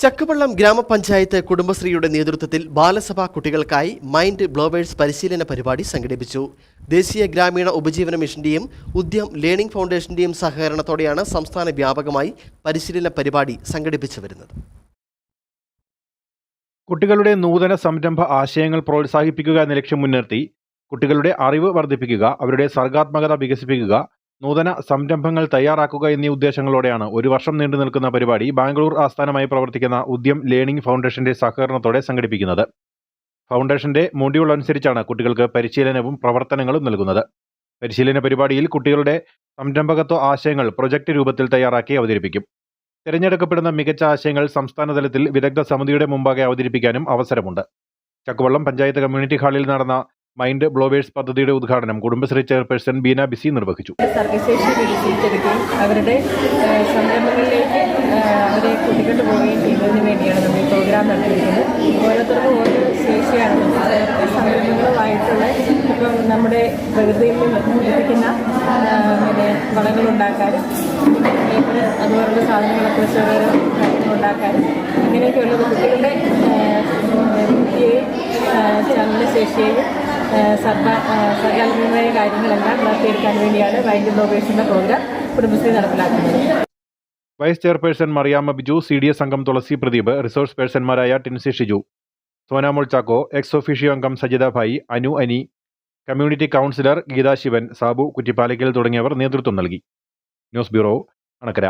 ചക്കുവള്ളം ഗ്രാമപഞ്ചായത്ത് കുടുംബശ്രീയുടെ നേതൃത്വത്തിൽ ബാലസഭാ കുട്ടികൾക്കായി മൈൻഡ് ബ്ലോവേഴ്സ് പരിശീലന പരിപാടി സംഘടിപ്പിച്ചു. ദേശീയ ഗ്രാമീണ ഉപജീവന മിഷന്റെയും ഉദ്യം ലേണിംഗ് ഫൗണ്ടേഷന്റെയും സഹകരണത്തോടെയാണ് സംസ്ഥാന വ്യാപകമായി പരിശീലന പരിപാടി സംഘടിപ്പിച്ചു വരുന്നത്. കുട്ടികളുടെ നൂതന സംരംഭ ആശയങ്ങൾ പ്രോത്സാഹിപ്പിക്കുക എന്ന ലക്ഷ്യം മുൻനിർത്തി കുട്ടികളുടെ അറിവ് വർദ്ധിപ്പിക്കുക അവരുടെ സർഗാത്മകത വികസിപ്പിക്കുക നൂതന സംരംഭങ്ങൾ തയ്യാറാക്കുക എന്നീ ഉദ്ദേശങ്ങളോടെയാണ് ഒരു വർഷം നീണ്ടു നിൽക്കുന്ന പരിപാടി ബാംഗ്ലൂർ ആസ്ഥാനമായി പ്രവർത്തിക്കുന്ന ഉദ്യം ലേണിംഗ് ഫൗണ്ടേഷന്റെ സഹകരണത്തോടെ സംഘടിപ്പിക്കുന്നത്. ഫൗണ്ടേഷന്റെ മൊഡ്യൂൾ അനുസരിച്ചാണ് കുട്ടികൾക്ക് പരിശീലനവും പ്രവർത്തനങ്ങളും നൽകുന്നത്. പരിശീലന പരിപാടിയിൽ കുട്ടികളുടെ സംരംഭകത്വ ആശയങ്ങൾ പ്രൊജക്ട് രൂപത്തിൽ തയ്യാറാക്കി അവതരിപ്പിക്കും. തിരഞ്ഞെടുക്കപ്പെടുന്ന മികച്ച ആശയങ്ങൾ സംസ്ഥാനതലത്തിൽ വിദഗ്ധ സമിതിയുടെ മുമ്പാകെ അവതരിപ്പിക്കാനും അവസരമുണ്ട്. ചക്കുവള്ളം പഞ്ചായത്ത് കമ്മ്യൂണിറ്റി ഹാളിൽ നടന്ന മൈൻഡ് ബ്ലോവേഴ്സ് പദ്ധതിയുടെ ഉദ്ഘാടനം കുടുംബശ്രീ ചെയർപേഴ്സൺ ബീന ബിസി നിർവഹിച്ചു. സർഗശേഷി വികസിപ്പിച്ചെടുക്കുകയും അവരുടെ സംരംഭങ്ങളിലേക്ക് അവരെ കൂട്ടിക്കൊണ്ടു പോവുകയും ചെയ്യുന്നതിന് വേണ്ടിയാണ് നമ്മൾ ഈ പ്രോഗ്രാം നടത്തിയിരിക്കുന്നത്. ഓരോരുത്തർക്കും ഓരോ ശേഷിയാണ്. സംരംഭങ്ങളുമായിട്ടുള്ള ഇപ്പം നമ്മുടെ പ്രകൃതിയിൽ നിന്ന് ലഭിക്കുന്ന പിന്നെ വളങ്ങളുണ്ടാക്കാനും അതുപോലുള്ള സാധനങ്ങളൊക്കെ വെച്ച് ഓരോ ഉണ്ടാക്കാനും ഇങ്ങനെയൊക്കെയുള്ളത് കുട്ടികളുടെ ബുദ്ധിയെയും ചലനശേഷിയെയും ഏഹ്, സർഗാത്മകമായ കാര്യങ്ങളെല്ലാം വളർത്തിയെടുക്കാൻ വേണ്ടിയാണ് വൈൻഡ് ബ്ലോഗേഴ്സിന്റെ പ്രോഗ്രാം കുടുംബശ്രീ നടപ്പിലാക്കുന്നത്. Vice chairperson Mariyamma Biju C D S അംഗം തുളസി പ്രദീപ് റിസോഴ്സ് പേഴ്സൺമാരായ ടിൻസി ഷിജു സോനാമോൾ ചാക്കോ എക്സ് ഒഫീഷ്യോ അംഗം സജിത ഭായി അനു അനി കമ്മ്യൂണിറ്റി കൗൺസിലർ ഗീതാ ശിവൻ സാബു കുറ്റിപ്പാലയ്ക്കൽ തുടങ്ങിയവർ നേതൃത്വം നൽകി. News bureau Anakkara.